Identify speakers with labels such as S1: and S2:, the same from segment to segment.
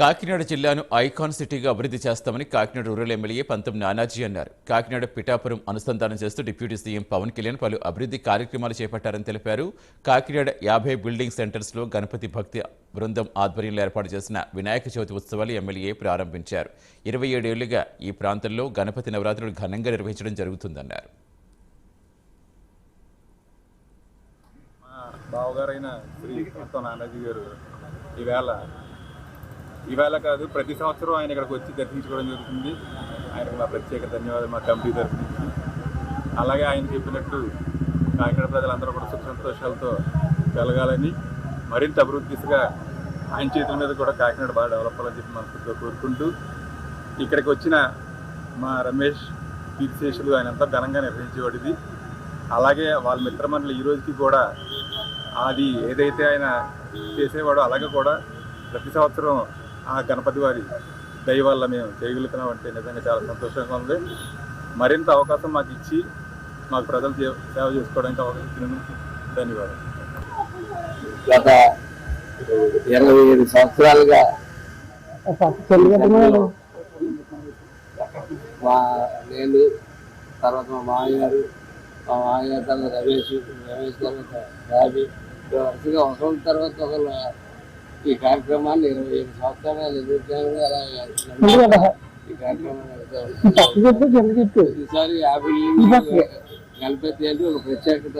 S1: కాకినాడ జిల్లాను ఐకాన్ సిటీగా అభివృద్ధి చేస్తామని కాకినాడ రూరల్ ఎమ్మెల్యే పంతం నానాజీ అన్నారు. కాకినాడ పిఠాపురం అనుసంధానం చేస్తూ డిప్యూటీ సీఎం పవన్ కళ్యాణ్ పలు అభివృద్ధి కార్యక్రమాలు చేపట్టారని తెలిపారు. కాకినాడ యాభై బిల్డింగ్ సెంటర్స్లో గణపతి భక్తి బృందం ఆధ్వర్యంలో ఏర్పాటు చేసిన వినాయక చవితి ఉత్సవాలు ఎమ్మెల్యే ప్రారంభించారు. ఇరవై ఏడేళ్ళుగా ఈ ప్రాంతంలో గణపతి నవరాత్రులు ఘనంగా నిర్వహించడం జరుగుతుందన్నారు.
S2: బావగారైన శ్రీ నానాజీ గారు ఈవేళ ఇవాళ కాదు ప్రతి సంవత్సరం ఆయన ఇక్కడికి వచ్చి దర్శించుకోవడం జరుగుతుంది. ఆయనకు మా ప్రత్యేక ధన్యవాదాలు మా కమిటీ తరఫు నుంచి. అలాగే ఆయన చెప్పినట్టు కాకినాడ ప్రజలందరూ కూడా సుఖ సంతోషాలతో వెలగాలని మరింత అభివృద్ధి దిశగా ఆయన చేతుల మీద కూడా కాకినాడ బాగా డెవలప్ అవ్వాలని చెప్పి మనస్ఫూర్తిగా కోరుకుంటూ ఇక్కడికి వచ్చిన మా రమేష్ తీర్థశేషులు ఆయన అంతా ఘనంగా నిర్వహించేవాడిది. అలాగే వాళ్ళ మిత్రమండలి ఈ రోజుకి కూడా అది ఏదైతే ఆయన చేసేవాడో అలాగే కూడా ప్రతి సంవత్సరం ఆ గణపతి వారి దయ వల్ల మేము చేయగలుగుతున్నాం అంటే నిజంగా చాలా సంతోషంగా ఉంది. మరింత అవకాశం మాకు ఇచ్చి మాకు ప్రజలు సేవ చేసుకోవడానికి అవకాశం ధన్యవాదాలు.
S3: గత ఇరవై ఐదు సంవత్సరాలుగా మా నేను తర్వాత మా మామయ్య గారు మా మామయ్య గారి తర్వాత రమేష్ రమేష్ తర్వాత రాబి ఇలా వరుసగా ఒకరి తర్వాత ఒకరు ఈ కార్యక్రమాన్ని ఇరవై ఐదు సంవత్సరాలు నడుపుతాం. ఈసారి యాభై గణపతి అంటే ఒక ప్రత్యేకత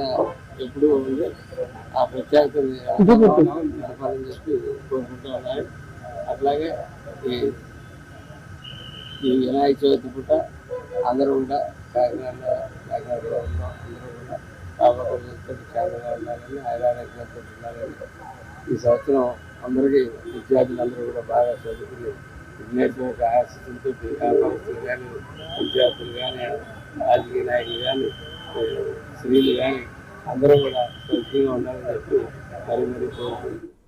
S3: ఎప్పుడూ ఉంది. ఆ ప్రత్యేకత జరపాలని చెప్పి. కోరుకుంటూ అట్లాగే ఈ ఈ వినాయక చవితి పూట అందరూ కూడా కాకినాడలో కాకినాడలో అందరూ కూడా కాపాడుకుంటూ క్షేమంగా ఉండాలని ఆయురారోగ్యాలతో ఉండాలని ఈ సంవత్సరం అందరికీ విద్యార్థులందరూ కూడా బాగా చదువుకుని విఘ్నేశ్వర ఆశిస్తులతో వ్యాపారస్తులు కానీ విద్యార్థులు కానీ రాజకీయ నాయకులు కానీ స్త్రీలు కానీ అందరూ కూడా సౌఖ్యంగా ఉండాలని చెప్పి మరి మరి కోరుకుంటున్నాను